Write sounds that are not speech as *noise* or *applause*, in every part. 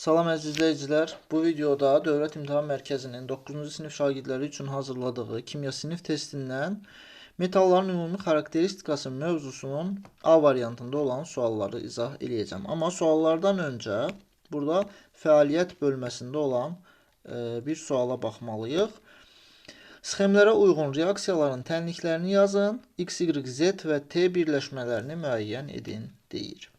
Salam əziz izləyicilər. Bu videoda Dövlət İmtahan Mərkəzinin 9-cu sinif şagirdləri üçün hazırladığı kimya sinif testindən metalların ümumi xarakteristikası mövzusunun A variantında olan sualları izah eləyəcəm. Amma suallardan öncə burada fəaliyyət bölməsində olan e, bir suala baxmalıyıq. Sxemlərə uyğun reaksiyaların tənliklərini yazın. X, Y, Z və T birləşmələrini müəyyən edin deyir.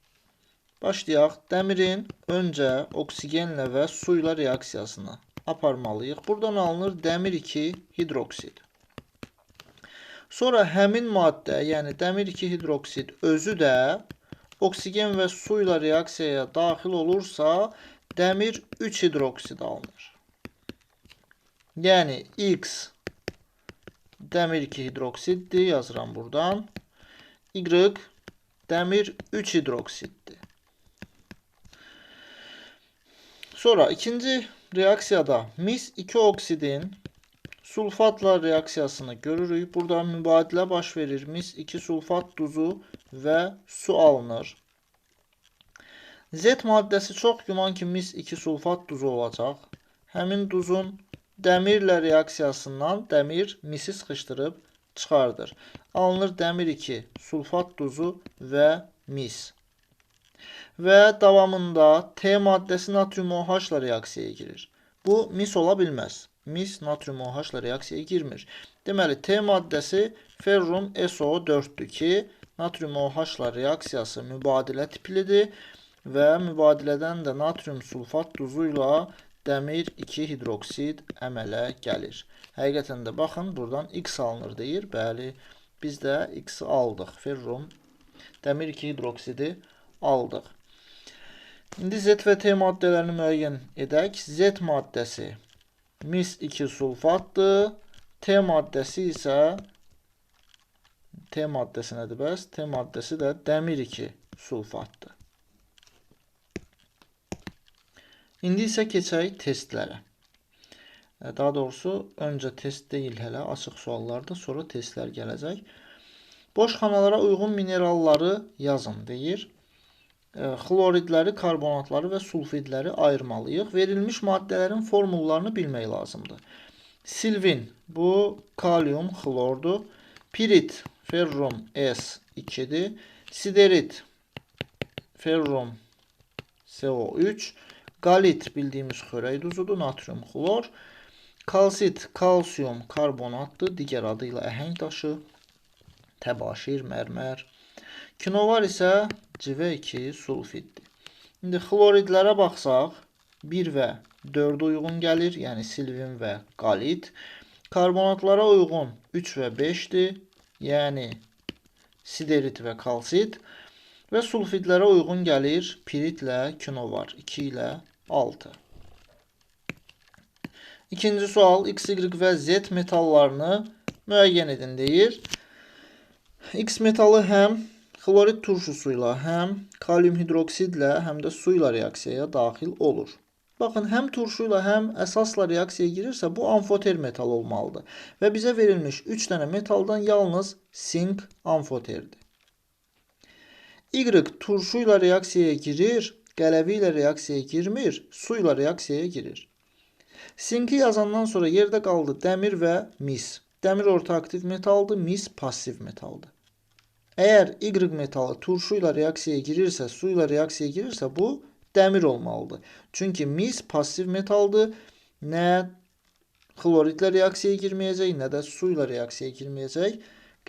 Başlayaq. Dəmirin öncə oksigenlə və su ilə reaksiyasını aparmalıyıq. Buradan alınır dəmir 2 hidroksid. Sonra həmin maddə, yəni dəmir 2 hidroksid özü də oksigen və su ilə reaksiyaya daxil olursa, dəmir 3 hidroksid alınır. Yəni X dəmir 2 hidroksiddir, yazıram buradan. Y dəmir 3 hidroksiddir. Sonra ikinci reaksiyada mis 2 oksidin sulfatla reaksiyasını görürük. Burada mübadilə baş verir. Mis 2 sulfat duzu və su alınır. Z maddəsi çox güman ki, mis 2 sulfat duzu olacaq. Həmin duzun dəmirlə reaksiyasından dəmir misi sıxışdırıb çıxardır. Alınır dəmir 2 sulfat duzu və mis. Və davamında T maddəsi natrium OH reaksiyaya girir. Bu mis ola bilməz. Mis natrium OH reaksiyaya girmir. Deməli T maddəsi ferrum SO4-dür ki, natrium OH reaksiyası mübadilə tiplidir və mübadilədən də natrium sulfat duzu ilə dəmir 2 hidroksid əmələ gəlir. Həqiqətən də baxın, buradan X alınır deyir. Bəli, biz də X-i aldıq. Ferrum dəmir 2 hidroksidi. İndi Z və T maddələrini müəyyən edək. Z maddəsi mis 2 sulfatdır. T maddəsi isə T maddəsi nədir bəs? T maddəsi də dəmir 2 sulfatdır. İndi isə keçək testlərə. Daha doğrusu öncə test deyil hələ, açıq suallarda, sonra testlər gələcək. Boş xanalara uyğun mineralları yazın deyir xloridləri, karbonatları və sulfidləri ayırmalıyıq. Verilmiş maddələrin formullarını bilmək lazımdır. Silvin bu kalium xlordur. Pirit ferrum S2-dir. Siderit ferrum CO3. Qalit bildiyimiz xörək duzudur, natrium xlor. Kalsit kalsium karbonatdır, digər adı ilə əhəng daşı, təbaşir, mərmər. Kinovar isə CV2 sulfiddir. İndi xloridlərə baxsaq, 1 və 4 uyğun gəlir, yəni silvin və qalit. Karbonatlara uyğun 3 və 5-dir, yəni siderit və kalsit. Və sulfidlərə uyğun gəlir piritlə kinovar 2 ilə 6. İkinci sual X, Y və Z metallarını müəyyən edin deyir. X metalı həm Xlorid turşusu ilə həm kalium hidroksidlə, həm də su ilə reaksiyaya daxil olur. Baxın, həm turşu ilə, həm əsasla reaksiyaya girirsə, bu amfoter metal olmalıdır. Və bizə verilmiş 3 dənə metaldan yalnız sink amfoterdir. Y turşu ilə reaksiyaya girir, qələvi ilə reaksiyaya girmir, su ilə reaksiyaya girir. Sinki yazandan sonra yerdə qaldı dəmir və mis. Dəmir orta aktiv metaldır, mis passiv metaldır. Əgər Y metalı turşu ilə reaksiyaya girirsə, su ilə reaksiyaya girirsə, bu dəmir olmalıdır. Çünki mis passiv metaldır. Nə xloridlə reaksiyaya girməyəcək, nə də su ilə reaksiyaya girməyəcək.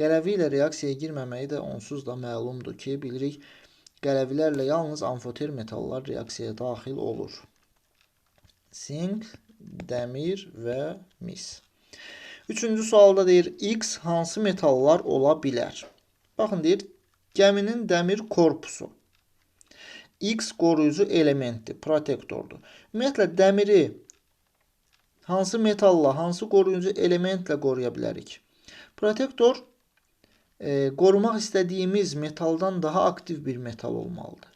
Qələvi ilə reaksiyaya girməməyi də onsuz da məlumdur ki, bilirik, qələvilərlə yalnız amfoter metallar reaksiyaya daxil olur. Sink, dəmir və mis. Üçüncü sualda deyir, X hansı metallar ola bilər? Baxın deyir, gəminin dəmir korpusu. X qoruyucu elementdir, protektordur. Ümumiyyətlə dəmiri hansı metalla, hansı qoruyucu elementlə qoruya bilərik? Protektor e, qorumaq istədiyimiz metaldan daha aktiv bir metal olmalıdır.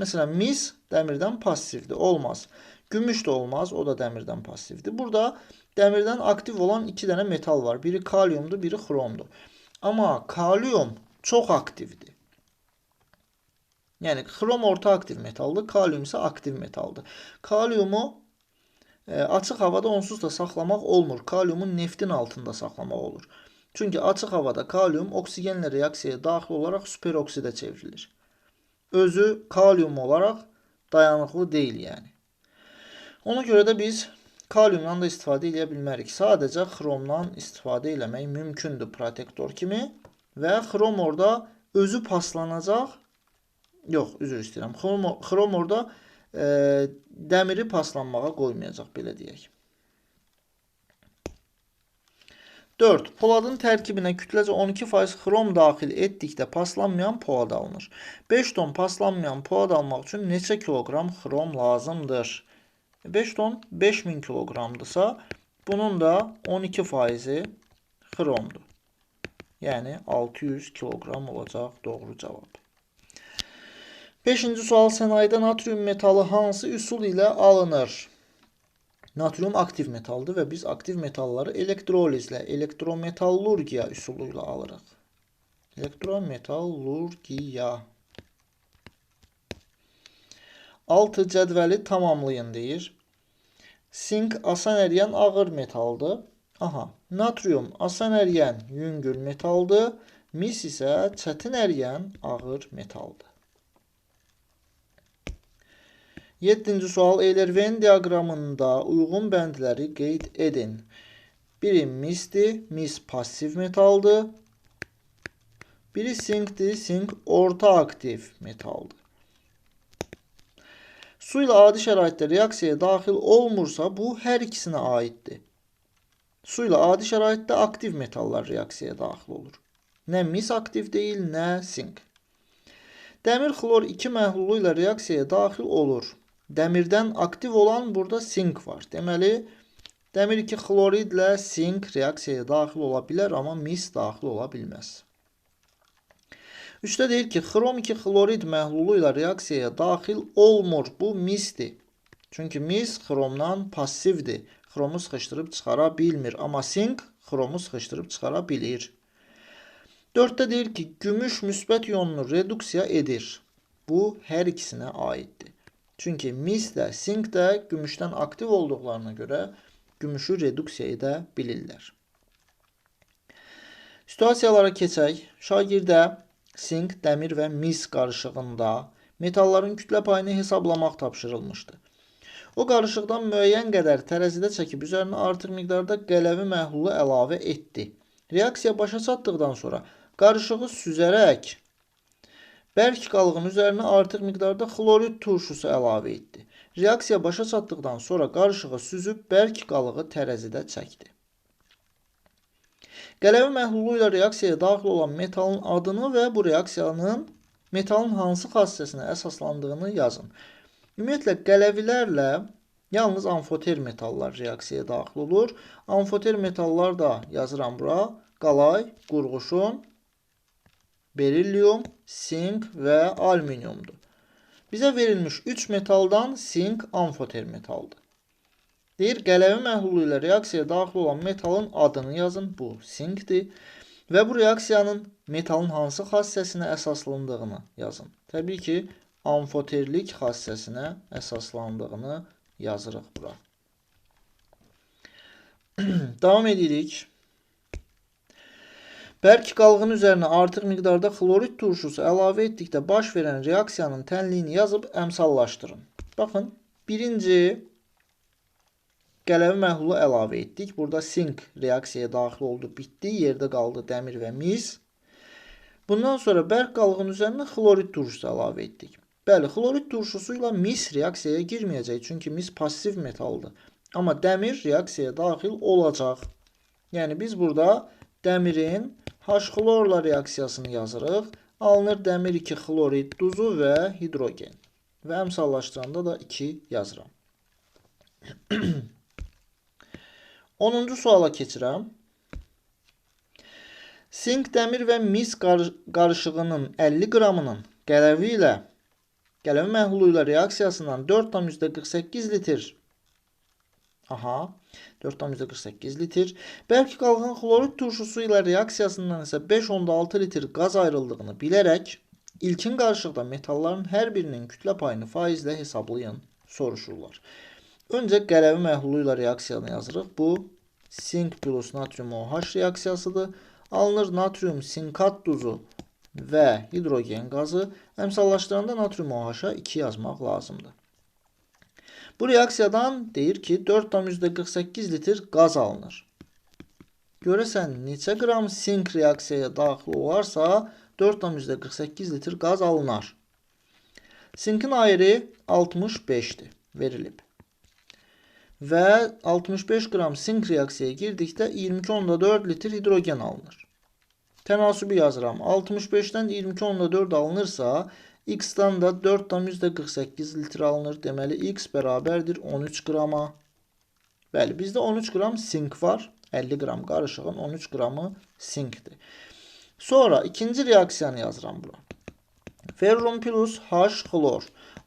Məsələn, mis dəmirdən passivdir, olmaz. Gümüş də olmaz, o da dəmirdən passivdir. Burada dəmirdən aktiv olan iki dənə metal var. Biri kaliumdur, biri xromdur. Amma kalium çox aktivdir. Yəni xrom orta aktiv metaldır, kalium isə aktiv metaldır. Kaliumu e, açıq havada onsuz da saxlamaq olmur. Kaliumu neftin altında saxlamaq olur. Çünki açıq havada kalium oksigenlə reaksiyaya daxil olaraq superoksidə çevrilir. Özü kalium olaraq dayanıqlı deyil yəni. Ona görə də biz kaliumdan da istifadə edə bilmərik. Sadəcə xromdan istifadə eləmək mümkündür protektor kimi və xrom orada özü paslanacaq. Yox, üzr istəyirəm. Xrom, xrom orada e, dəmiri paslanmağa qoymayacaq belə deyək. 4. Poladın tərkibinə kütləcə 12% xrom daxil etdikdə paslanmayan polad alınır. 5 ton paslanmayan polad almaq üçün neçə kiloqram xrom lazımdır? 5 ton 5000 kiloqramdırsa, bunun da 12%-i xromdur. Yəni 600 kiloqram olacaq doğru cavab. 5-ci sual sənayedə natrium metalı hansı üsul ilə alınır? Natrium aktiv metaldır və biz aktiv metalları elektrolizlə, elektrometallurgiya üsulu ilə alırıq. Elektrometallurgiya. 6 cədvəli tamamlayın deyir. Sink asan əriyən ağır metaldır. Aha, natrium asan əriyən yüngül metaldır. Mis isə çətin əriyən ağır metaldır. 7-ci sual Eyler-Venn diaqramında uyğun bəndləri qeyd edin. Biri misdir, mis passiv metaldır. Biri sinkdir, sink orta aktiv metaldır. Su ilə adi şəraitdə reaksiyaya daxil olmursa, bu hər ikisinə aiddir. Su ilə adi şəraitdə aktiv metallar reaksiyaya daxil olur. Nə mis aktiv deyil, nə sink. Dəmir xlor 2 məhlulu ilə reaksiyaya daxil olur. Dəmirdən aktiv olan burada sink var. Deməli, dəmir 2 xloridlə sink reaksiyaya daxil ola bilər, amma mis daxil ola bilməz. 3-də deyir ki, xrom 2 xlorid məhlulu ilə reaksiyaya daxil olmur. Bu misdir. Çünki mis xromdan passivdir. Xromu sıxışdırıb çıxara bilmir, amma sink xromu sıxışdırıb çıxara bilir. 4-də deyir ki, gümüş müsbət ionunu reduksiya edir. Bu hər ikisinə aiddir. Çünki mis də, sink də gümüşdən aktiv olduqlarına görə gümüşü reduksiya edə bilirlər. Situasiyalara keçək. Şagirdə sink, dəmir və mis qarışığında metalların kütlə payını hesablamaq tapşırılmışdı. O qarışıqdan müəyyən qədər tərəzidə çəkib üzərinə artıq miqdarda qələvi məhlulu əlavə etdi. Reaksiya başa çatdıqdan sonra qarışığı süzərək Bərk qalığın üzərinə artıq miqdarda xlorid turşusu əlavə etdi. Reaksiya başa çatdıqdan sonra qarışığı süzüb bərk qalığı tərəzidə çəkdi. Qələvi məhlulu ilə reaksiyaya daxil olan metalın adını və bu reaksiyanın metalın hansı xassəsinə əsaslandığını yazın. Ümumiyyətlə qələvilərlə yalnız amfoter metallar reaksiyaya daxil olur. Amfoter metallar da yazıram bura. Qalay, qurğuşun, berilyum, sink və alüminiumdur. Bizə verilmiş 3 metaldan sink amfoter metaldır. Deyir, qələvi məhlulu ilə reaksiyaya daxil olan metalın adını yazın. Bu sinkdir. Və bu reaksiyanın metalın hansı xassəsinə əsaslandığını yazın. Təbii ki, amfoterlik xassəsinə əsaslandığını yazırıq bura. *clears throat* Davam edirik. Bərk qalğın üzərinə artıq miqdarda xlorid turşusu əlavə etdikdə baş verən reaksiyanın tənliyini yazıb əmsallaşdırın. Baxın, birinci qələvi məhlulu əlavə etdik. Burada sink reaksiyaya daxil oldu, bitdi. Yerdə qaldı dəmir və mis. Bundan sonra bərk qalğın üzərinə xlorid turşusu əlavə etdik. Bəli, xlorid turşusu ilə mis reaksiyaya girməyəcək, çünki mis passiv metaldır. Amma dəmir reaksiyaya daxil olacaq. Yəni biz burada dəmirin H-xlorla reaksiyasını yazırıq. Alınır dəmir 2 xlorid duzu və hidrogen. Və əmsallaşdıranda da 2 yazıram. *clears throat* 10-cu suala keçirəm. Sink, dəmir və mis qarışığının 50 qramının qələvi ilə qələvi məhlulu ilə reaksiyasından 4,48 litr Aha. 4,48 litr. Bərk qalğan xlorid turşusu ilə reaksiyasından isə 5,6 litr qaz ayrıldığını bilərək İlkin qarışıqda metalların hər birinin kütlə payını faizlə hesablayın soruşurlar. Öncə qələvi məhlulu ilə reaksiyanı yazırıq. Bu sink plus natrium OH reaksiyasıdır. Alınır natrium sinkat duzu və hidrogen qazı. Əmsallaşdıranda natrium OH-a 2 yazmaq lazımdır. Bu reaksiyadan deyir ki 4,48 litr qaz alınır. Görəsən neçə qram sink reaksiyaya daxil olarsa 4,48 litr qaz alınar. Sinkin ayırı 65-dir verilib. Və 65 qram sink reaksiyaya girdikdə 22.4 litr hidrogen alınır. Tənasübü yazıram. 65-dən 22.4 alınırsa, x-dan da 4,48 litr alınır. Deməli, x bərabərdir 13 qrama. Bəli, bizdə 13 qram sink var. 50 qram qarışığın 13 qramı sinkdir. Sonra ikinci reaksiyanı yazıram bura. Ferrum plus H xlor.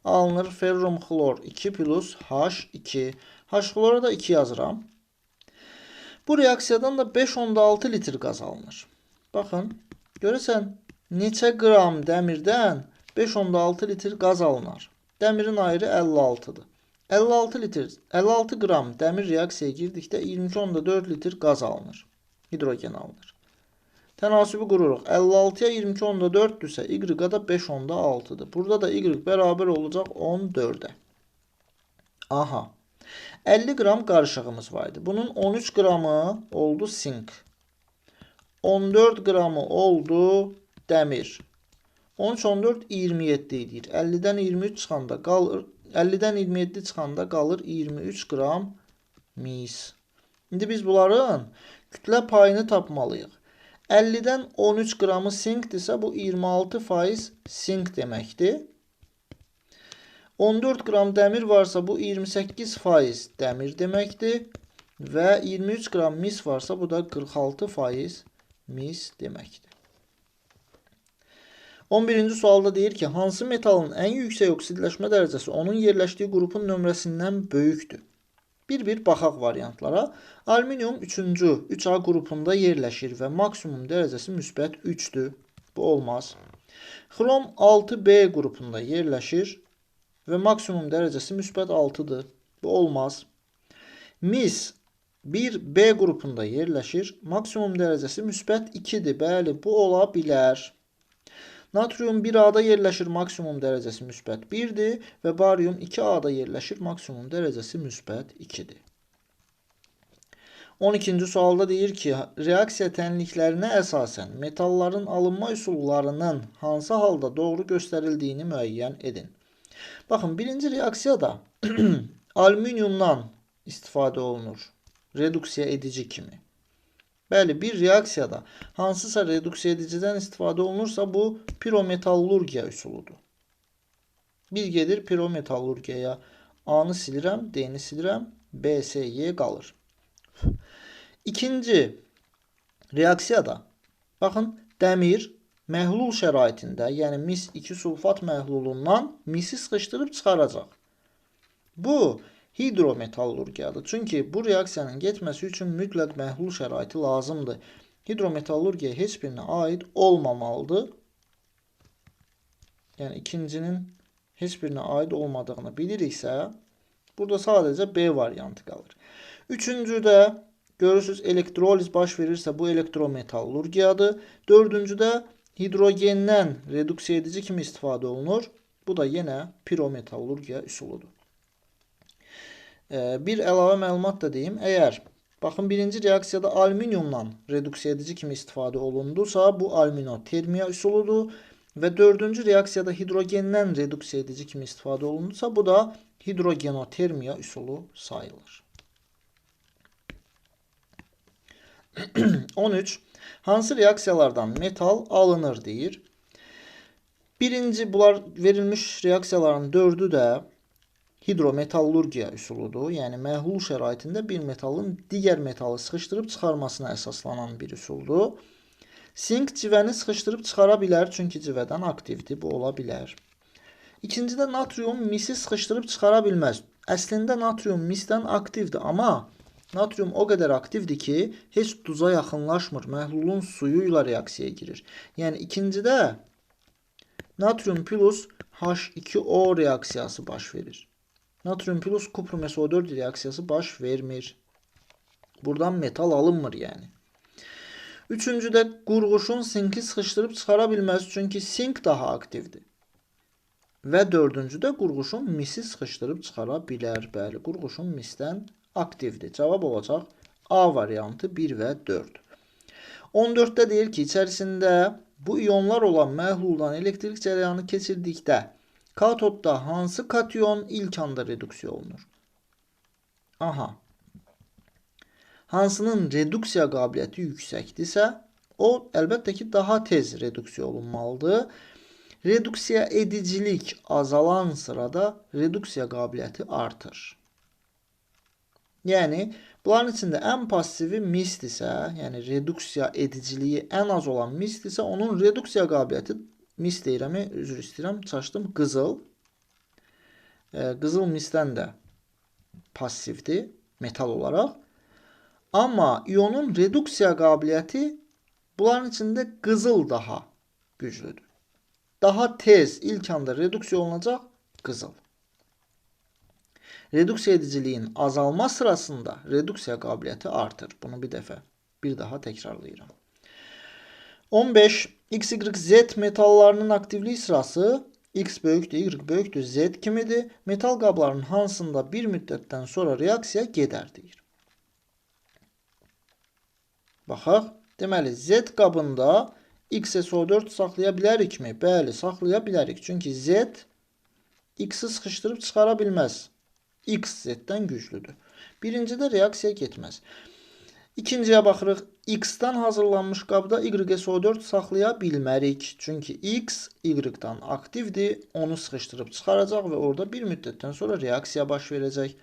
Alınır ferrum xlor 2 plus H2. H xlora da 2 yazıram. Bu reaksiyadan da 5.6 litr qaz alınır. Baxın, görəsən neçə qram dəmirdən 5.6 litr qaz alınar. Dəmirin ayrı 56-dır. 56 litr, 56 qram dəmir reaksiyaya girdikdə 22.4 litr qaz alınır. Hidrogen alınır. Tənasübü qururuq. 56-ya 22.4-dürsə, y-a da 5.6-dır. Burada da y bərabər olacaq 14-ə. Aha. 50 qram qarışığımız var idi. Bunun 13 qramı oldu sink. 14 qramı oldu dəmir. 13 14 27 edir. 50-dən 23 çıxanda qalır 50-dən 27 çıxanda qalır 23 qram mis. İndi biz bunların kütlə payını tapmalıyıq. 50-dən 13 qramı sinkdirsə bu 26% sink deməkdir. 14 qram dəmir varsa bu 28% dəmir deməkdir və 23 qram mis varsa bu da 46% mis deməkdir. 11-ci sualda deyir ki, hansı metalın ən yüksək oksidləşmə dərəcəsi onun yerləşdiyi qrupun nömrəsindən böyükdür? Bir-bir baxaq variantlara. Alüminium 3-cü 3A qrupunda yerləşir və maksimum dərəcəsi müsbət 3-dür. Bu olmaz. Xrom 6B qrupunda yerləşir və maksimum dərəcəsi müsbət 6-dır. Bu olmaz. Mis 1B qrupunda yerləşir. Maksimum dərəcəsi müsbət 2-dir. Bəli, bu ola bilər. Natrium 1A-da yerləşir, maksimum dərəcəsi müsbət 1-dir və barium 2A-da yerləşir, maksimum dərəcəsi müsbət 2-dir. 12-ci sualda deyir ki, reaksiya tənliklərinə əsasən metalların alınma üsullarının hansı halda doğru göstərildiyini müəyyən edin. Baxın, birinci reaksiyada *clears throat* alüminiumdan istifadə olunur reduksiya edici kimi. Bəli, bir reaksiyada hansısa reduksiya edicidən istifadə olunursa, bu pirometallurgiya üsuludur. Bir gedir pirometallurgiyaya. A-nı silirəm, D-ni silirəm, B, S, Y qalır. İkinci reaksiyada baxın, dəmir məhlul şəraitində, yəni mis 2 sulfat məhlulundan misi sıxışdırıb çıxaracaq. Bu hidrometallurgiyadır. Çünki bu reaksiyanın getməsi üçün mütləq məhlul şəraiti lazımdır. Hidrometallurgiya heç birinə aid olmamalıdır. Yəni ikincinin heç birinə aid olmadığını biliriksə, burada sadəcə B variantı qalır. Üçüncüdə görürsüz elektroliz baş verirsə bu elektrometallurgiyadır. Dördüncüdə hidrogendən reduksiya edici kimi istifadə olunur. Bu da yenə pirometallurgiya üsuludur. Bir əlavə məlumat da deyim. Əgər baxın birinci reaksiyada alüminiumdan reduksiya edici kimi istifadə olundusa, bu alüminotermiya üsuludur və dördüncü reaksiyada hidrogendən reduksiya edici kimi istifadə olundusa, bu da hidrogenotermiya üsulu sayılır. *clears throat* 13. Hansı reaksiyalardan metal alınır deyir. Birinci bunlar verilmiş reaksiyaların dördü də hidrometallurgiya üsuludur. Yəni məhlul şəraitində bir metalın digər metalı sıxışdırıb çıxarmasına əsaslanan bir üsuldur. Sink civəni sıxışdırıb çıxara bilər, çünki civədən aktivdir, bu ola bilər. İkincidə natrium misi sıxışdırıb çıxara bilməz. Əslində natrium misdən aktivdir, amma natrium o qədər aktivdir ki, heç duza yaxınlaşmır, məhlulun suyu ilə reaksiyaya girir. Yəni ikincidə natrium plus H2O reaksiyası baş verir. Natrium plus kuprum SO4 reaksiyası baş vermir. Buradan metal alınmır yani. Üçüncüdə qurğuşun sinki sıxışdırıb çıxara bilməz, çünki sink daha aktivdir. Və dördüncüdə qurğuşun misi sıxışdırıb çıxara bilər. Bəli, qurğuşun misdən aktivdir. Cavab olacaq A variantı 1 və 4. 14-də deyir ki, içərisində bu iyonlar olan məhluldan elektrik cərəyanı keçirdikdə katodda hansı kation ilk anda reduksiya olunur? Aha, hansının reduksiya qabiliyyəti yüksəkdirsə, o əlbəttə ki, daha tez reduksiya olunmalıdır. Reduksiya edicilik azalan sırada reduksiya qabiliyyəti artır. Yəni bunların içində ən passivi misdirsə, yəni reduksiya ediciliyi ən az olan misdirsə, onun reduksiya qabiliyyəti mis deyirəm, üzr istəyirəm, çaşdım, qızıl. E, qızıl misdən də passivdir metal olaraq. Amma ionun reduksiya qabiliyyəti bunların içində qızıl daha güclüdür. Daha tez ilk anda reduksiya olunacaq qızıl. Reduksiya ediciliyin azalma sırasında reduksiya qabiliyyəti artır. Bunu bir dəfə bir daha təkrarlayıram. 15 X, Y, Z metallarının aktivlik sırası X böyükdür, Y böyükdür, Z kimidir. Metal qabların hansında bir müddətdən sonra reaksiya gedər deyir. Baxaq. Deməli, Z qabında XSO4 saxlaya bilərikmi? Bəli, saxlaya bilərik. Çünki Z X-i sıxışdırıb çıxara bilməz. X Z-dən güclüdür. Birincidə reaksiya getməz. İkinciyə baxırıq. X-dan hazırlanmış qabda YSO4 saxlaya bilmərik. Çünki X Y-dan aktivdir. Onu sıxışdırıb çıxaracaq və orada bir müddətdən sonra reaksiya baş verəcək.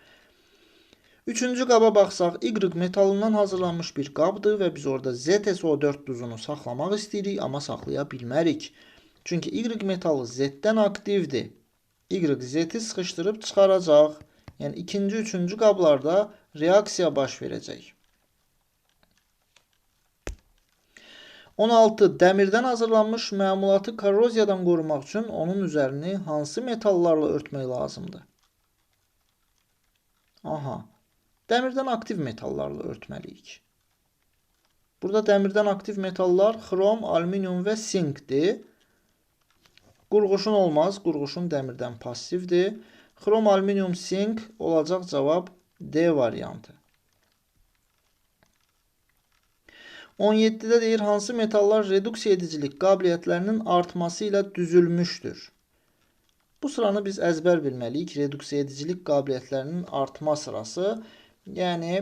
Üçüncü qaba baxsaq, Y metalından hazırlanmış bir qabdır və biz orada ZSO4 duzunu saxlamaq istəyirik, amma saxlaya bilmərik. Çünki Y metalı Z-dən aktivdir. Y Z-i sıxışdırıb çıxaracaq. Yəni ikinci, üçüncü qablarda reaksiya baş verəcək. 16. Dəmirdən hazırlanmış məmulatı korroziyadan qorumaq üçün onun üzərini hansı metallarla örtmək lazımdır? Aha. Dəmirdən aktiv metallarla örtməliyik. Burada dəmirdən aktiv metallar xrom, alüminium və sinkdir. Qurğuşun olmaz. Qurğuşun dəmirdən passivdir. Xrom, alüminium, sink olacaq cavab D variantı. 17-də deyir, hansı metallar reduksiya edicilik qabiliyyətlərinin artması ilə düzülmüşdür? Bu sıranı biz əzbər bilməliyik. Reduksiya edicilik qabiliyyətlərinin artma sırası Yəni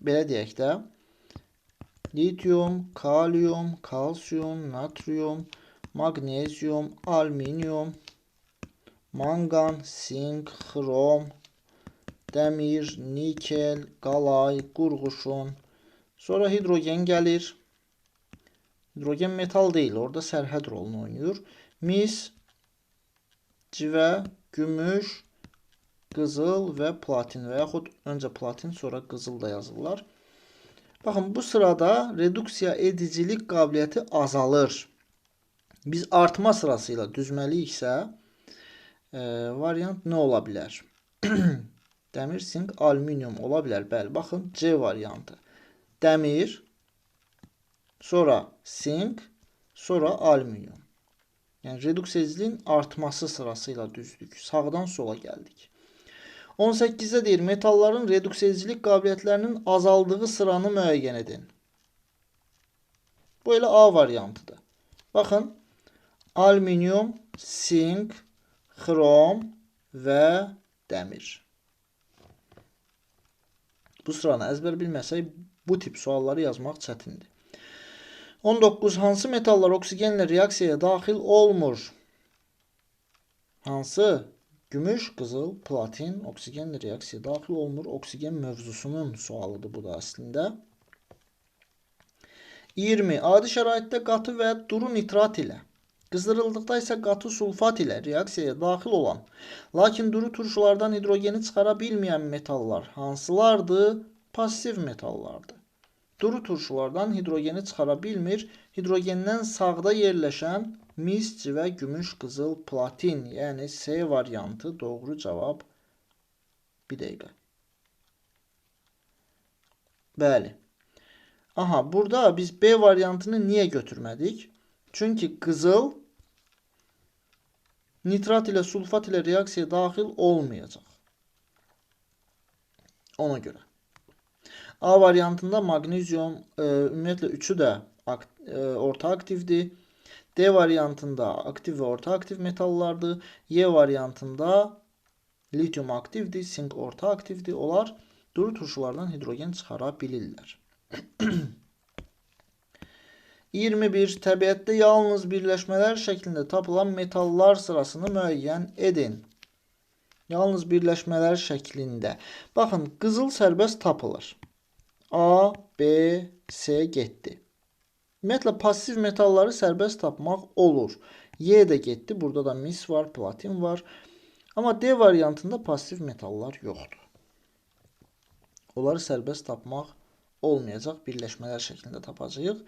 belə deyək də litium, kalium, kalsium, natrium, magnezium, alüminium, mangan, sink, xrom, dəmir, nikel, qalay, qurğuşun. Sonra hidrogen gəlir. Hidrogen metal deyil, orada sərhəd rolunu oynayır. Mis, civə, gümüş, qızıl və platin və yaxud öncə platin, sonra qızıl da yazırlar. Baxın, bu sırada reduksiya edicilik qabiliyyəti azalır. Biz artma sırası ilə düzməliyiksə, e, variant nə ola bilər? *clears throat* Dəmir, sink, alüminium ola bilər. Bəli, baxın, C variantı. Dəmir, sonra sink, sonra alüminium. Yəni reduksiya ediciliyin artması sırası ilə düzdük. Sağdan sola gəldik. 18-də deyir, metalların reduks edicilik qabiliyyətlərinin azaldığı sıranı müəyyən edin. Bu elə A variantıdır. Baxın, alüminium, sink, xrom və dəmir. Bu sıranı əzbər bilməsək, bu tip sualları yazmaq çətindir. 19. Hansı metallar oksigenlə reaksiyaya daxil olmur? Hansı? Gümüş, qızıl, platin, oksigen reaksiyaya daxil olmur. Oksigen mövzusunun sualıdır bu da əslində. 20. Adi şəraitdə qatı və duru nitrat ilə, qızdırıldıqda isə qatı sulfat ilə reaksiyaya daxil olan, lakin duru turşulardan hidrogeni çıxara bilməyən metallar hansılardır? Passiv metallardır. Duru turşulardan hidrogeni çıxara bilmir. Hidrogendən sağda yerləşən mis, civə, gümüş, qızıl, platin, yəni C variantı doğru cavab. Bir dəqiqə. Bəli. Aha, burada biz B variantını niyə götürmədik? Çünki qızıl nitrat ilə sulfat ilə reaksiyaya daxil olmayacaq. Ona görə. A variantında magnezium e, ümumiyyətlə üçü də akt, e, orta aktivdir. D variantında aktiv və orta aktiv metallardır. Y variantında litium aktivdir, sink orta aktivdir. Onlar duru turşulardan hidrogen çıxara bilirlər. 21. *clears throat* Təbiətdə yalnız birləşmələr şəklində tapılan metallar sırasını müəyyən edin. Yalnız birləşmələr şəklində. Baxın, qızıl sərbəst tapılır. A, B, C getdi. Ümumiyyətlə passiv metalları sərbəst tapmaq olur. Y də getdi. Burada da mis var, platin var. Amma D variantında passiv metallar yoxdur. Onları sərbəst tapmaq olmayacaq. Birləşmələr şəklində tapacağıq.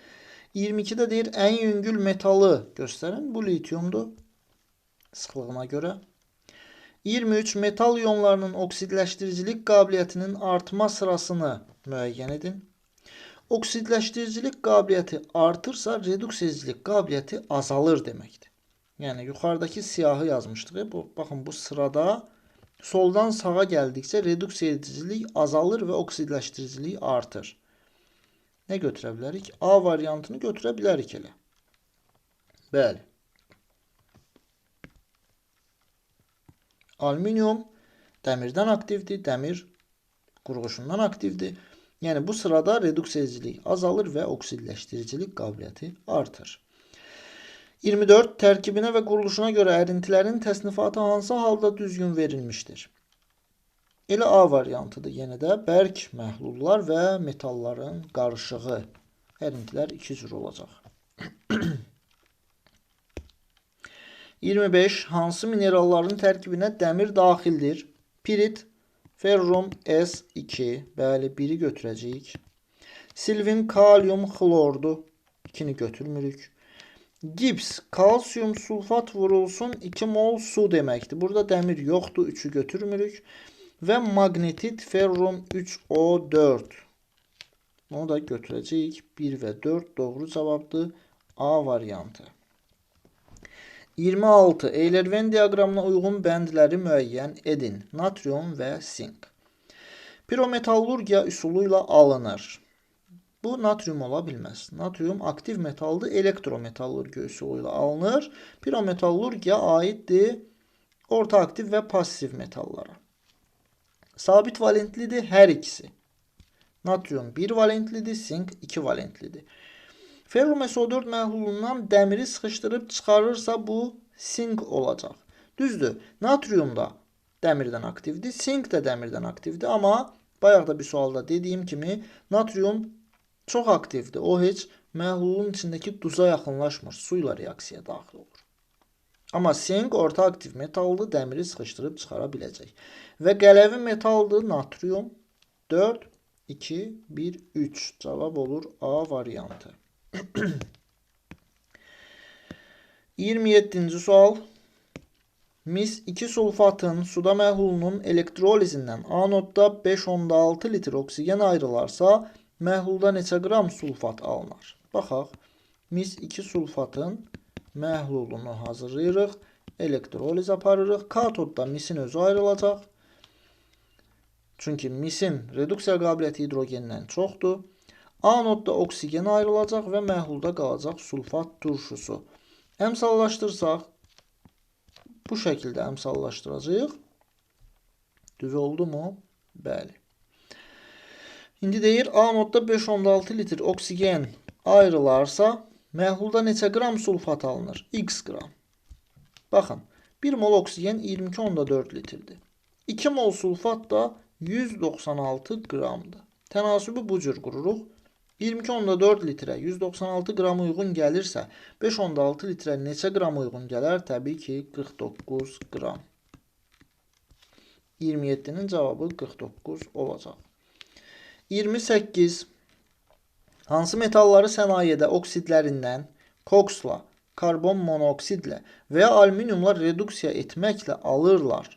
22-də deyir ən yüngül metalı göstərin. Bu litiumdur. Sıxlığına görə. 23 metal iyonlarının oksidləşdiricilik qabiliyyətinin artma sırasını müəyyən edin. Oksidləşdiricilik qabiliyyəti artırsa, reduksiyicilik qabiliyyəti azalır deməkdir. Yəni yuxarıdakı siyahı yazmışdıq. Bu baxın bu sırada soldan sağa gəldikcə reduksiya edicilik azalır və oksidləşdiricilik artır. Nə götürə bilərik? A variantını götürə bilərik elə. Bəli. Alüminium dəmirdən aktivdir, dəmir qurğuşundan aktivdir. Yəni bu sırada reduksiyacılık azalır və oksidləşdiricilik qabiliyyəti artır. 24 tərkibinə və quruluşuna görə ərintilərin təsnifatı hansı halda düzgün verilmişdir? Elə A variantıdır yenə də bərk məhlullar və metalların qarışığı. Ərintilər iki cür olacaq. *clears throat* 25. Hansı mineralların tərkibinə dəmir daxildir? Pirit, ferrum S2. Bəli, biri götürəcəyik. Silvin kalium xlordur. 2-ni götürmürük. Gips, kalsiyum sulfat vurulsun 2 mol su deməkdir. Burada dəmir yoxdur, 3-ü götürmürük. Ve magnetit ferrum 3O4. Onu da götürəcəyik. 1 ve 4 doğru cavabdır. A variantı. 26. Eyler-Venn diaqramına uyğun bəndləri müəyyən edin. Natrium və sink. Pirometallurgiya üsulu ilə alınır. Bu natrium ola bilməz. Natrium aktiv metaldır, elektrometallurgiya üsulu ilə alınır. Pirometallurgiya aiddir orta aktiv və passiv metallara. Sabit valentlidir her ikisi. Natrium 1 valentlidir, sink 2 valentlidir. Ferrum SO4 məhlulundan dəmiri sıxışdırıb çıxarırsa bu sink olacaq. Düzdür, natrium da dəmirdən aktivdir, sink də dəmirdən aktivdir, amma bayaq da bir sualda dediyim kimi natrium çox aktivdir. O heç məhlulun içindəki duza yaxınlaşmır, su ilə reaksiyaya daxil olur. Amma sink orta aktiv metaldır, dəmiri sıxışdırıb çıxara biləcək. Və qələvi metaldır, natrium 4, 2, 1, 3. Cavab olur A variantı. *clears throat* 27-ci sual. Mis 2 sulfatın suda məhlulunun elektrolizindən anodda 5.6 litr oksigen ayrılarsa, məhlulda neçə qram sulfat alınır? Baxaq. Mis 2 sulfatın məhlulunu hazırlayırıq. Elektroliz aparırıq. Katodda misin özü ayrılacaq. Çünki misin reduksiya qabiliyyəti hidrogendən çoxdur. Anodda oksigen ayrılacaq və məhlulda qalacaq sulfat turşusu. Əmsallaşdırsaq, bu şəkildə əmsallaşdıracağıq. Düz oldu mu? Bəli. İndi deyir, anodda 5.6 litr oksigen ayrılarsa, Məhlulda neçə qram sulfat alınır? X qram. Baxın, 1 mol oksigen 22.4 litrdir. 2 mol sulfat da 196 qramdır. Tənasübü bu cür qururuq. 22.4 litrə 196 qram uyğun gəlirsə, 5.6 litrə neçə qram uyğun gələr? Təbii ki, 49 qram. 27-nin cavabı 49 olacaq. 28 Hansı metalları sənayedə oksidlərindən koksla, karbon monoksidlə və ya alüminiumla reduksiya etməklə alırlar?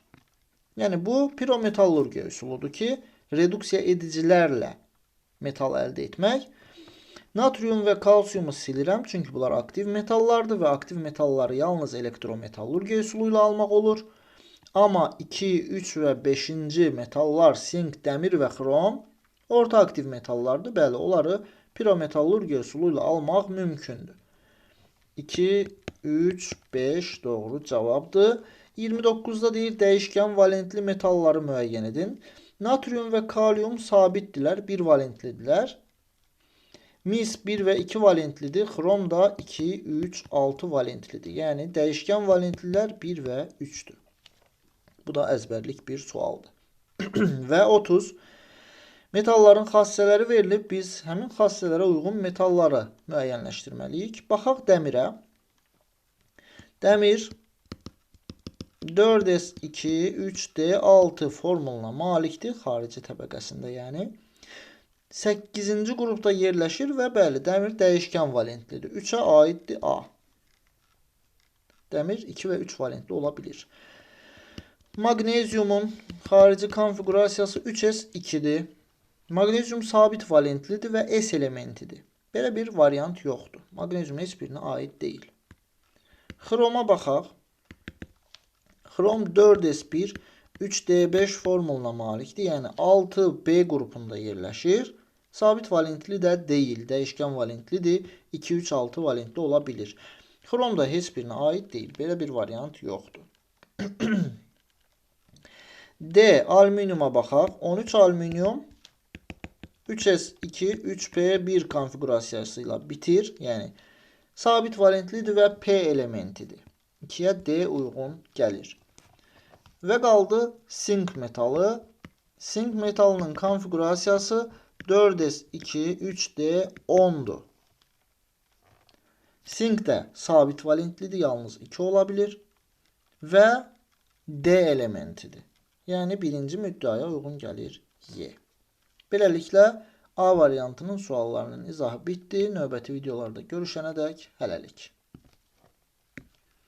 Yəni bu pirometallurgiya üsuludur ki, reduksiya edicilərlə metal əldə etmək. Natrium və kalsiumu silirəm, çünki bunlar aktiv metallardır və aktiv metalları yalnız elektrometallurgiya üsulu ilə almaq olur. Amma 2, 3 və 5-ci metallar, sink, dəmir və xrom orta aktiv metallardır. Bəli, onları pirometallurgiya üsulu ilə almaq mümkündür. 2, 3, 5 doğru cavabdır. 29-da deyir dəyişkən valentli metalları müəyyən edin. Natrium və kalium sabitdilər, 1 valentlidirlər. Mis 1 və 2 valentlidir, xrom da 2, 3, 6 valentlidir. Yəni dəyişkən valentlilər 1 və 3-dür. Bu da əzbərlik bir sualdır. *clears throat* və 30 Metalların xassələri verilib, biz həmin xassələrə uyğun metalları müəyyənləşdirməliyik. Baxaq dəmirə. Dəmir 4S2, 3D6 formuluna malikdir xarici təbəqəsində, yəni 8-ci qrupda yerləşir və bəli, dəmir dəyişkən valentlidir. 3-ə aiddir A. Dəmir 2 və 3 valentli ola bilir. Magneziumun xarici konfiqurasiyası 3S2-dir. Magnezium sabit valentlidir və S elementidir. Belə bir variant yoxdur. Magnezium heç birinə aid deyil. Xroma baxaq. Xrom 4s1 3d5 formuluna malikdir. Yəni 6b qrupunda yerləşir. Sabit valentli də deyil, dəyişkən valentlidir. 2 3 6 valentli ola bilir. Xrom da heç birinə aid deyil. Belə bir variant yoxdur. *clears throat* D alüminiuma baxaq. 13 alüminium 3S2, 3P1 konfigurasiyası ilə bitir. Yəni sabit valentlidir və P elementidir. 2-yə D uyğun gəlir. Və qaldı sink metalı. Sink metalının konfigurasiyası 4S2, 3D 10-dur. Sink də sabit valentlidir, yalnız 2 ola bilir və D elementidir. Yəni birinci müddəaya uyğun gəlir Y. Beləliklə A variantının suallarının izahı bitdi. Növbəti videolarda görüşənədək hələlik.